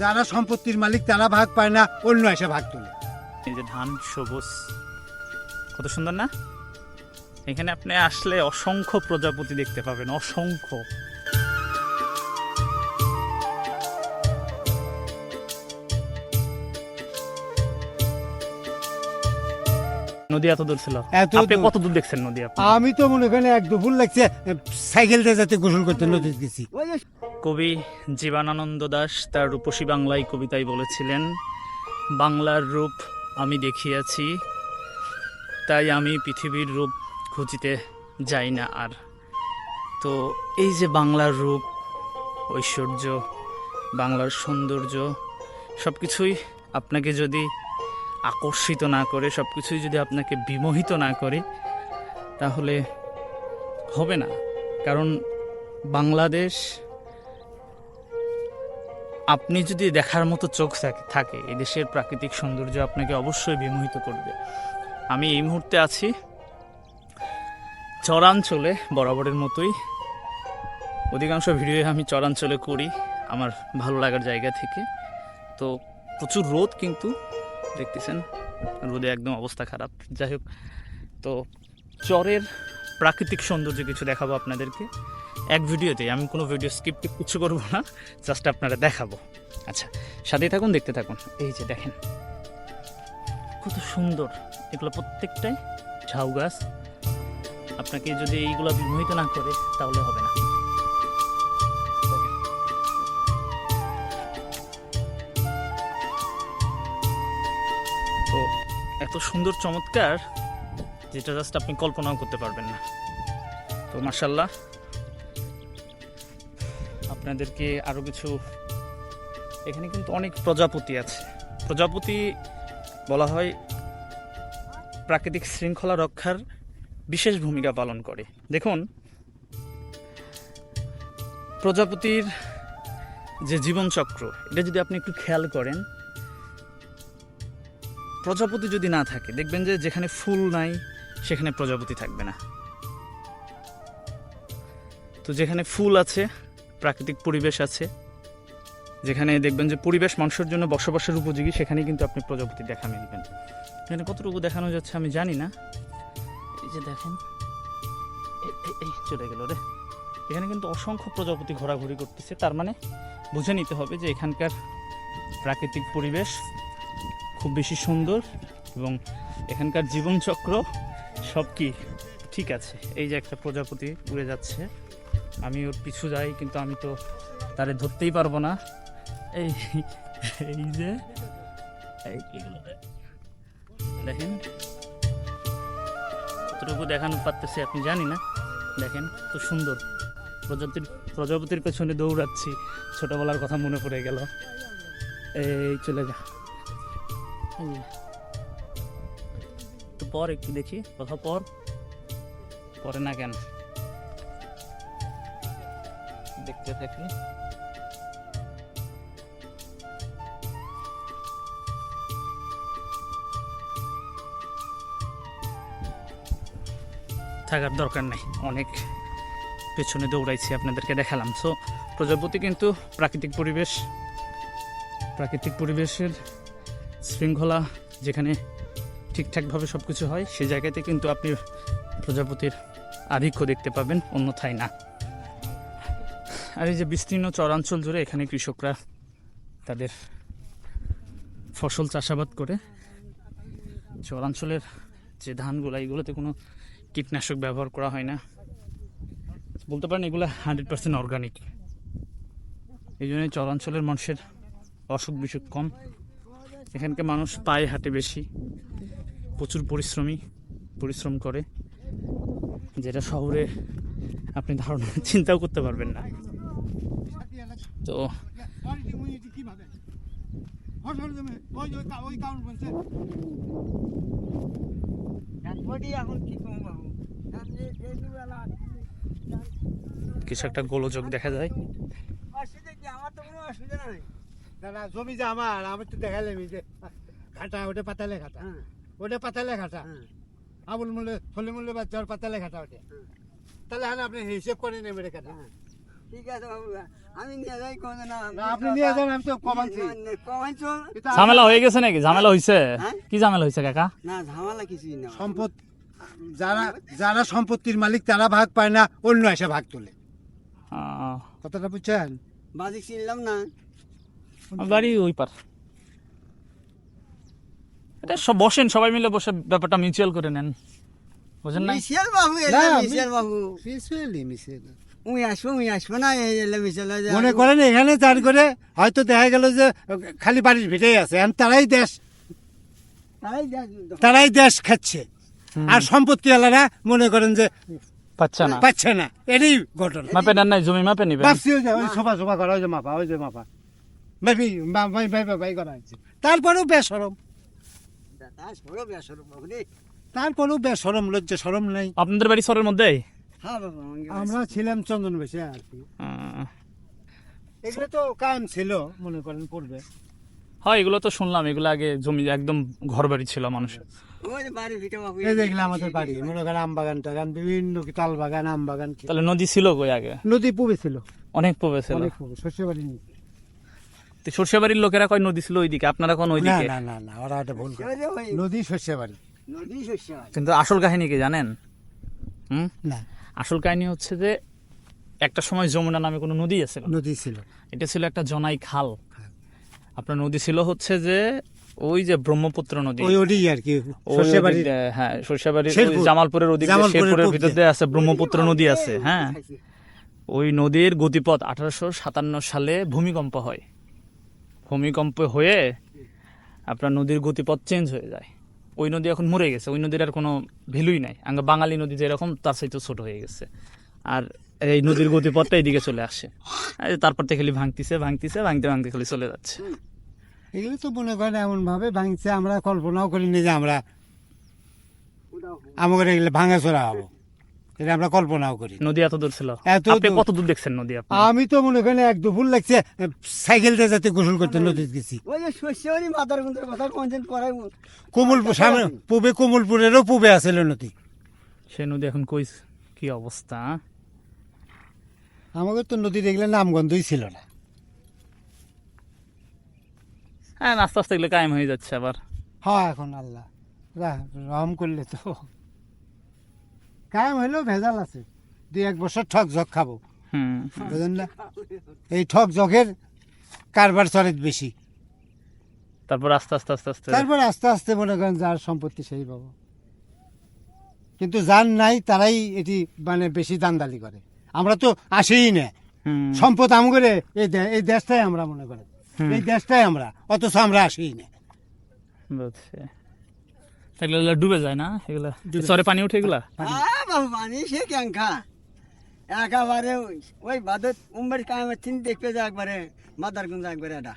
যারা সম্পত্তির মালিক তারা ভাগ পায় না অন্য এসে ভাগ তোলে। এই যে ধান সবুজ কত সুন্দর না? এখানে আপনি আসলে অসংখ্য প্রজাপতি দেখতে পাবেন অসংখ্য। নদী এত দূর ছিল। আপনি কত দূর দেখছেন নদী আমি তো মনে করেন এক দুপুর লাগছে সাইকেল দিয়ে যাতে গোসল করতে নদীতে গেছি। কবি জীবনানন্দ দাস তার রূপসী বাংলায় কবিতায় বলেছিলেন, বাংলার রূপ আমি দেখিয়াছি, তাই আমি পৃথিবীর রূপ খুঁজিতে যাই না আর। তো এই যে বাংলার রূপ, ঐশ্বর্য, বাংলার সৌন্দর্য সব কিছুই আপনাকে যদি আকর্ষিত না করে সব কিছুই যদি আপনাকে বিমোহিত না করে, তাহলে হবে না। কারণ বাংলাদেশ আপনি যদি দেখার মতো চোখ থাক- থাকে, এই দেশের প্রাকৃতিক সৌন্দর্য আপনাকে অবশ্যই বিমোহিত করবে। আমি এই মুহূর্তে আছি চরাঞ্চলে, বরাবরের মতোই। অধিকাংশ ভিডিও আমি চরাঞ্চলে করি, আমার ভালো লাগার জায়গা থেকে। তো প্রচুর রোদ কিন্তু, দেখতেছেন, রোদে একদম অবস্থা খারাপ। যাই হোক, তো চরের প্রাকৃতিক সৌন্দর্য কিছু দেখাবো আপনাদেরকে। এক ভিডিওতে আমি কোনো ভিডিও স্কিপ কিছু করব না জাস্ট আপনারা দেখাবো। আচ্ছা সাথেই থাকুন, দেখতে থাকুন। এই যে দেখেন, কত সুন্দর। এগুলো প্রত্যেকটাই ঝাউ গাছ। আপনাকে যদি এইগুলো বিমোহিত না করে, তাহলে হবে না। তো, এত সুন্দর চমৎকার, যেটা জাস্ট আপনি কল্পনাও করতে পারবেন না। তো মার্শাল্লাহ আপনাদেরকে আরও কিছু এখানে কিন্তু অনেক প্রজাপতি আছে। প্রজাপতি বলা হয় প্রাকৃতিক শৃঙ্খলা রক্ষার বিশেষ ভূমিকা পালন করে। দেখুন, প্রজাপতির যে জীবনচক্র, এটা যদি আপনি একটু খেয়াল করেন, প্রজাপতি যদি না থাকে, দেখবেন যে যেখানে ফুল নাই, সেখানে প্রজাপতি থাকবে না। তো যেখানে ফুল আছে প্রাকৃতিক পরিবেশ আছে, যেখানে দেখবেন যে পরিবেশ মানুষের জন্য বসবাসের উপযোগী, সেখানে কিন্তু আপনি প্রজাপতি দেখা মিলবেন। এখানে কতটুকু দেখানো যাচ্ছে আমি জানি না। এই যে দেখেন, এই- চলে গেল রে। এখানে কিন্তু অসংখ্য প্রজাপতি ঘোরাঘুরি করতেছে, তার মানে বুঝে নিতে হবে যে এখানকার প্রাকৃতিক পরিবেশ খুব বেশি সুন্দর এবং এখানকার জীবনচক্র সব কি ঠিক আছে। এই যে একটা প্রজাপতি উড়ে যাচ্ছে। আমি ওর পিছু যাই, কিন্তু আমি তো তারে ধরতেই পারব না। এই এই যে দেখেন, কতটুকু দেখানো পারতেছি আপনি জানি না। দেখেন তো সুন্দর। প্রজাতির, প্রজাপতির পেছনে দৌড়াচ্ছি। ছোটবেলার কথা মনে পড়ে গেল। এই, চলে যা। একটু পর একটু দেখি, কথা পর। পরে না কেন? দেখতে থাকি। থাকার দরকার নেই, অনেক পেছনে দৌড়াইছি, আপনাদেরকে দেখালাম। সো প্রজাপতি কিন্তু প্রাকৃতিক পরিবেশ, প্রাকৃতিক পরিবেশের শৃঙ্খলা যেখানে ঠিকঠাকভাবে সব কিছু হয় সেই জায়গাতে কিন্তু আপনি প্রজাপতির আধিক্য দেখতে পাবেন, অন্যথায় না। আর এই যে বিস্তীর্ণ চরাঞ্চল জুড়ে এখানে কৃষকরা তাদের ফসল চাষাবাদ করে, চরাঞ্চলের যে ধানগুলো এইগুলোতে কোনো কীটনাশক ব্যবহার করা হয় না। বলতে পারেন এগুলো হান্ড্রেড পার্সেন্ট অর্গানিক এই জন্যই চরাঞ্চলের মানুষের অসুখ বিসুখ কম। এখানকার মানুষ পায়ে হাঁটে বেশি, প্রচুর পরিশ্রমী, পরিশ্রম করে, যেটা শহরে আপনি ধারণা, চিন্তাও করতে পারবেন না। তো কিছু একটা গোলযোগ দেখা যায়। না না জমি যে আমার আমি তো দেখালাম যে ঘাটা ওটা পাতালে ঘাটা। ওটা পাতালে ঘাটা। আবুল মূল্য ফলে মূল্য বা জ্বর পাতালে ঘাটা ওটা। তাহলে হ্যাঁ আপনি হিসেব করে নেবেন এটা ঠিক আছে বাবু আমি নিয়ে যাই কোন না না, আপনি নিয়ে যান আমি তো কমাচ্ছি কমাইছো? ঝামেলা হয়ে গেছে নাকি? ঝামেলা হয়েছে হ্যাঁ? কি ঝামেলা হয়েছে কাকা? না ঝামেলা কিছুই না। সম্পদ যারা যারা সম্পত্তির মালিক তারা ভাগ পায় না অন্য এসে ভাগ তোলে। কথাটা বুঝছেন? বাজি চিনলাম না। বাড়ি ওই পার। এটা সব বসেন সবাই মিলে বসে ব্যাপারটা মিউচুয়াল করে নেন। বুঝেন না মিশেল বাবু না, বাবু। মিশেলি। উই আসব উই আসব না এই মিশেল মনে করেন এখানে চার করে হয়তো দেখা গেল যে খালি বাড়ির ভিটেই আছে। এখন তারাই দেশ। তারাই দেশ খাচ্ছে। আর সম্পত্তি আলারা মনে করেন যে পাচ্ছে না। পাচ্ছে না। এটাই ঘটনা। মাপে নেন নাই জমি মাপে নিবেন? ভাবছি ওই যে ওই সোফা সোফা করা ওই যে মাপা ওই যে মাপা। ভাবি ভাই ভাই ভাই করা হয়েছে। তারপরেও বেসরম তারপরেও বেসরম লজ্জা সরম নাই। আপনাদের বাড়ি সরের মধ্যে বাবা আমাকে আমরা ছিলাম চন্দন বেশে আর কি। এগুলো তো কায়েম ছিল মনে করেন করবে হয় এগুলো তো শুনলাম এগুলো আগে জমি একদম ঘর বাড়ি ছিল মানুষের। এই দেখলে আমাদের বাড়ি মনে করেন আম বাগান টাগান বিভিন্ন তাল বাগান আম বাগান তাহলে নদী ছিল কই আগে? নদী পুবে ছিল। অনেক ছিল। অনেক পুবে শস্য বাড়ি তো সর্ষে বাড়ির লোকেরা কয় নদী ছিল ওইদিকে আপনারা কোন ওইদিকে? না না না ওরা এটা ভুল করে। নদী শস্য বাড়ি নদী শস্য কিন্তু আসল কাহিনী কি জানেন? হুম? না। আসল কাহিনী হচ্ছে যে একটা সময় যমুনা নামে কোনো নদী আছে নদী ছিল। এটা ছিল একটা জনাই খাল। আপনার নদী ছিল হচ্ছে যে ওই যে ব্রহ্মপুত্র নদী। ওই ওডি আর কি হ্যাঁ সরিষাবাড়ির জামালপুরের ওদিকে শেরপুরের ভিতর। দিয়ে। আছে ব্রহ্মপুত্র নদী আছে। হ্যাঁ। ওই নদীর গতিপথ আঠারোশো সাতান্ন সালে ভূমিকম্প হয়। ভূমিকম্প হয়ে আপনার নদীর গতিপথ চেঞ্জ হয়ে যায়। ওই নদী এখন মরে গেছে, ওই নদীর আর কোনো ভ্যালুই নাই। আঙ্গা বাঙালি নদী যেরকম, তার সাথে ছোট হয়ে গেছে। আর এই নদীর গতিপথটা এইদিকে চলে আসে। তারপর থেকে খালি ভাঙতিছে ভাঙতিছে, ভাঙতে ভাঙতে খালি চলে যাচ্ছে। এগুলো তো মনে করেন এমনভাবে ভাঙছে, আমরা কল্পনাও করিনি যে আমরা আমাকে এগুলো ভাঙা চোরা হব। এটা আমরা কল্পনাও করি। নদী এত দূর ছিল। এত আপনি কত দূর দেখছেন নদী আপনি? আমি তো মনে করেন এক দুপুর লাগছে সাইকেল দিয়ে যাতে গোসল করতে নদীতে গেছি। ওই যে শস্য বাড়ি মাথার গুন্দের কথা কোনদিন পরে কোমলপুর সামনে পূবে কোমলপুরেরও পূবে আছিল নদী। সে নদী এখন কই কি অবস্থা? আমাদের তো নদী দেখলে নামগন্ধই ছিল না। হ্যাঁ আস্তে আস্তে এগুলো কায়েম হয়ে যাচ্ছে আবার। হ্যাঁ এখন আল্লাহ রা- রহম করলে তো কায়েম হইলেও ভেজাল আছে। দুই এক বছর ঠক ঝক খাব। হুম। বুঝলেন না? এই ঠক জকের কারবার চলে বেশি। তারপর আস্তে আস্তে আস্তে আস্তে। তারপর আস্তে আস্তে মনে করেন যার সম্পত্তি সেই পাবো। কিন্তু যার নাই তারাই এটি মানে বেশি দান্দালি করে। আমরা তো আসেই না। সম্পদ আম করে এই এই দেশটাই আমরা মনে করি এই দেশটাই আমরা অথচ আমরা আসেই না। বুঝছি। এগুলো ডুবে যায় না? এগুলা। চরে পানি উঠে এগুলা হ্যাঁ পানি সে ক্যাঙ্কা একেবারে ওই- ওই বাদত উম্বাড়ি কামের চিনি দেখবে যে একবারে মাদার গুঞ্জা একবারে এটা।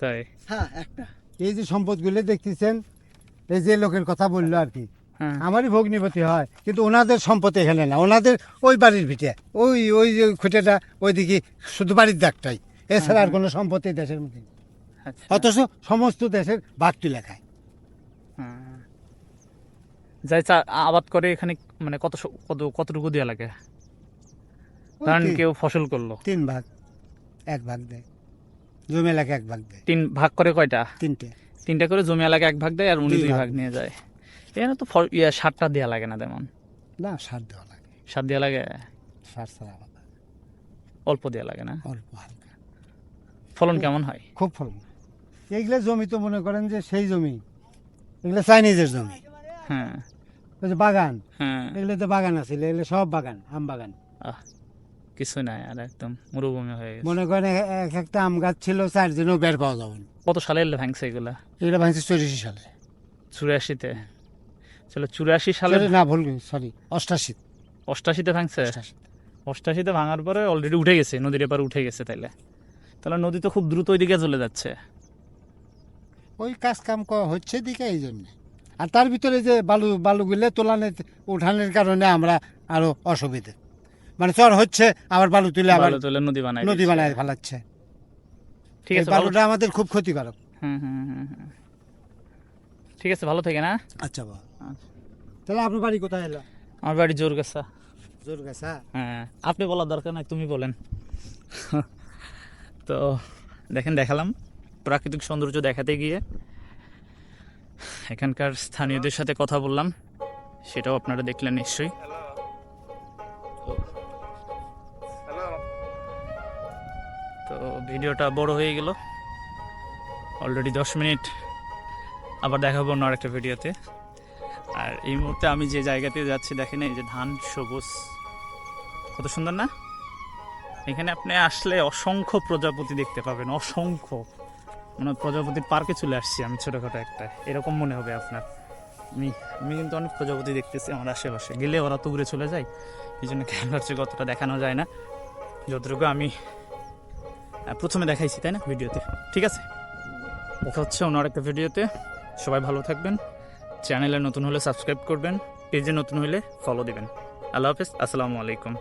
তাই। হ্যাঁ একটা। এই যে সম্পদগুলো দেখতেছেন এই যে লোকের কথা বলল আর কি। হ্যাঁ। আমারই ভগ্নিপতি হয় কিন্তু ওনাদের সম্পদ এখানে না। ওনাদের ওই বাড়ির ভিটে ওই ওই যে খুঁটেটা ওইদিকে শুধু বাড়ির দাগটাই। এছাড়া আর কোনো সম্পত্তি দেশের মধ্যে আচ্ছা। অথচ সমস্ত দেশের ভাগ তুলে খায়। হ্যাঁ। যাই চা আবাদ করে এখানে মানে কত কত কতটুকু দেওয়া লাগে? ধরেন কেউ ফসল করল। তিন ভাগ। এক ভাগ দেয়। জমি এলাকা এক ভাগ দেয়। তিন ভাগ করে কয়টা? তিনটে। তিনটা করে জমি এলাকা এক ভাগ দেয় আর উনি দুই ভাগ। নিয়ে যায়। এখানে তো ইয়া সারটা দেওয়া লাগে না তেমন। না সার দেওয়া লাগে। সার দেওয়া লাগে? সার ছাড়া অল্প দেওয়া লাগে না? অল্প হালকা। ফলন কেমন হয়? খুব ফলন। এইগুলো জমি তো মনে করেন যে সেই জমি। এগুলো চাইনিজের জমি। হ্যাঁ। বাগান হ্যাঁ। এগুলো তো বাগান আছে এগুলো সব বাগান আম বাগান। আহ কিছু নাই আর একদম মরুভূমি হয়ে গেছে। মনে করেন এক একটা আম গাছ ছিল চারজনও বের পাওয়া যাবে কত সালে এলে ভাঙছে এগুলা? এগুলো ভাঙছে চৌরাশি সালে। চুরাশিতে? চলো চুরাশি সালে না ভুল সরি অষ্টাশি অষ্টাশিতে। ভাঙছে? অষ্টাশিতে। ভাঙার পরে অলরেডি উঠে গেছে নদীর এপার উঠে গেছে তাইলে। তাহলে নদী তো খুব দ্রুত ওইদিকে চলে যাচ্ছে। ওই কাজ কাম হচ্ছে দিকে এই জন্য। আর তার ভিতরে যে বালু বালুগুলো তোলানের উঠানের কারণে আমরা আরও অসুবিধে। মানে চর হচ্ছে আবার বালু তুলে আবার তুলে নদী বানায় নদী বানায় ফেলাচ্ছে। ঠিক আছে বালুটা আমাদের খুব ক্ষতিকারক। হুম হুম। ঠিক আছে ভালো থেকে না আচ্ছা বাবা। আচ্ছা। তাহলে আপনার বাড়ি কোথায় এলো? আমার বাড়ি জোর গেছা জোর গেছা হ্যাঁ আপনি বলার দরকার নাই তুমি বলেন। তো দেখেন দেখালাম। প্রাকৃতিক সৌন্দর্য দেখাতে গিয়ে এখানকার স্থানীয়দের সাথে কথা বললাম। সেটাও আপনারা দেখলেন নিশ্চয়ই। তো ভিডিওটা বড় হয়ে গেল। অলরেডি দশ মিনিট। আবার দেখাবো অন্য আরেকটা ভিডিওতে। আর এই মুহূর্তে আমি যে জায়গাতে যাচ্ছি, দেখেন এই যে ধান সবুজ। কত সুন্দর না? এখানে আপনি আসলে অসংখ্য প্রজাপতি দেখতে পাবেন, অসংখ্য। মানে প্রজাপতির পার্কে চলে আসছি আমি ছোটোখাটো একটা। এরকম মনে হবে আপনার। আমি আমি কিন্তু অনেক প্রজাপতি দেখতেছি আমার আশেপাশে। গেলে ওরা তো উড়ে চলে যায়। এই জন্য ক্যামেরার চেয়ে কতটা দেখানো যায় না। যতটুকু আমি প্রথমে দেখাইছি, তাই না, ভিডিওতে? ঠিক আছে? দেখা হচ্ছে অন্য আরেকটা ভিডিওতে। সবাই ভালো থাকবেন। চ্যানেলে নতুন হলে সাবস্ক্রাইব করবেন। পেজে নতুন হলে ফলো দিবেন। আল্লাহ হাফেজ। আসসালামু আলাইকুম।